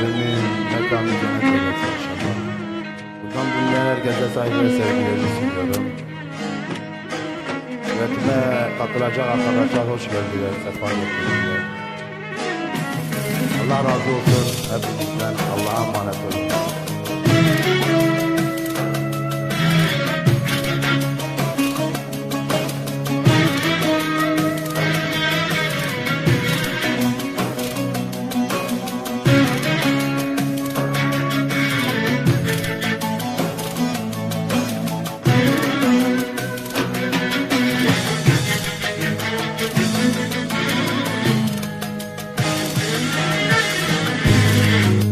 Rabbimiz mekanı cennet eylesin inşallah. Buradan dinleyen herkese saygı ve sevgilerimi sunuyorum. Üretime katılacak arkadaşlar hoş geldiler, sefa getirdiler. Allah razı olsun hepinizden. Allah'a emanet olun.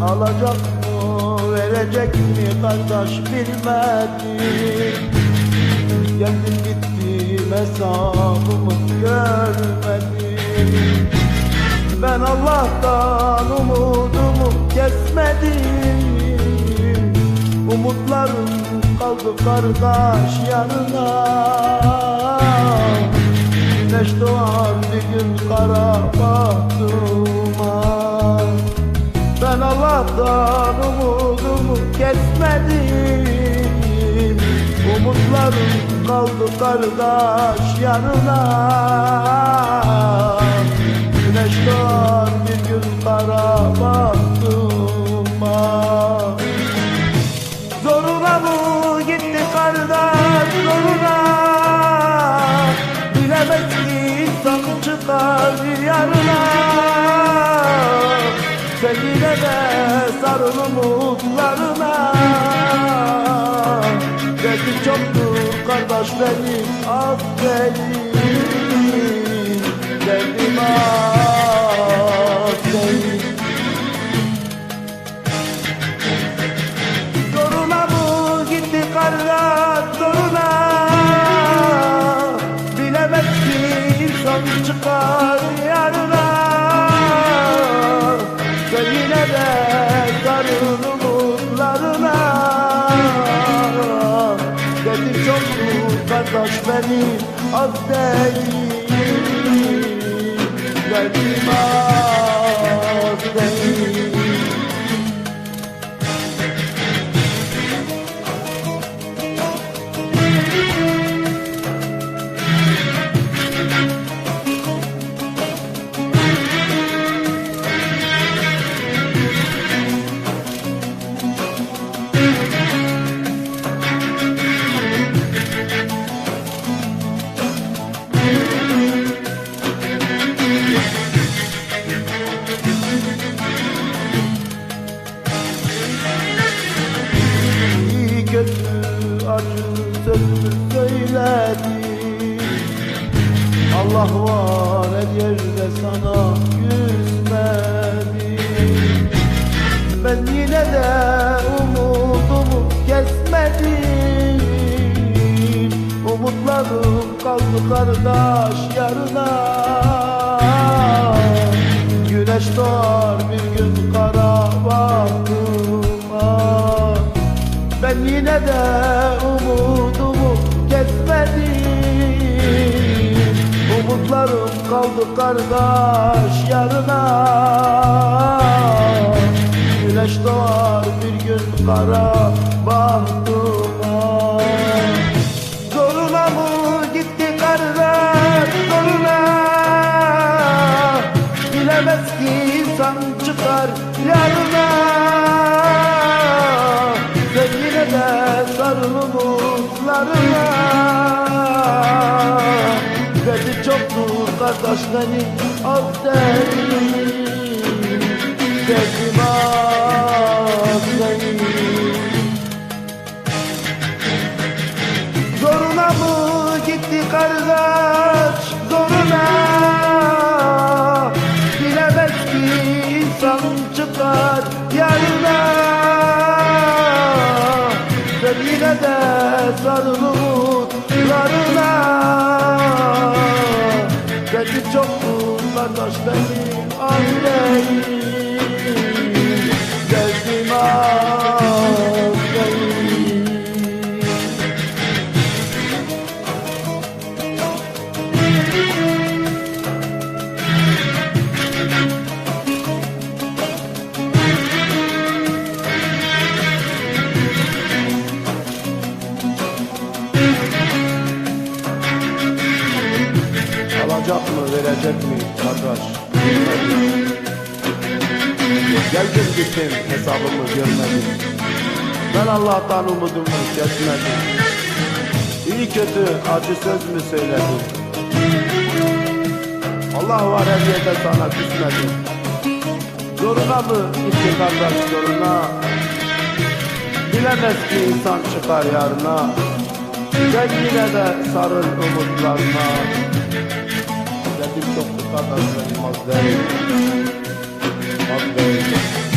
Alacak mı verecek mi kardeş bilmedim. Geldim gittim hesabımı görmedim. Ben Allah'tan umudumu kesmedim. Umutlarım kaldı kardeş yanına. Güneş doğar bir gün kara bahtıma ben Allah'tan umudumu kesmedim Umutlarım kaldı kardeş yanına. Güneş doğar bir gün kara bahtıma Zoruna mı gitti kardeş zoruna. Bilemez ki insan çıkar yarına Sen de sarıl umutlarına. Derdi çoktur kardeş benim benim Derdim az az değil Derdim Allah var her yerde sana küsmedi Ben yine de umudumu kesmedim. Umutlarım kaldı kardeş yarına kardeş yarına Güneş doğar bir gün kara kardeş değil Derdim az değil Zoruna mı gitti kardeş? Zoruna. Bilemez ki insan çıkar yarına. Sen yine de sarıl alacak mı verecek mi kardeş? Bilmedim Geldim gittim hesabımı görmedim. Ben Allah'tan umudumu kesmedim İyi kötü acı söz mü söyledim? Allah var her yerde sana küsmedim. Zoruna mı gitti kardeş zoruna? Bilemez ki insan çıkar yarına. Sen yine de sarıl umutlarına Dedim çok kardeş benim az değil Az değil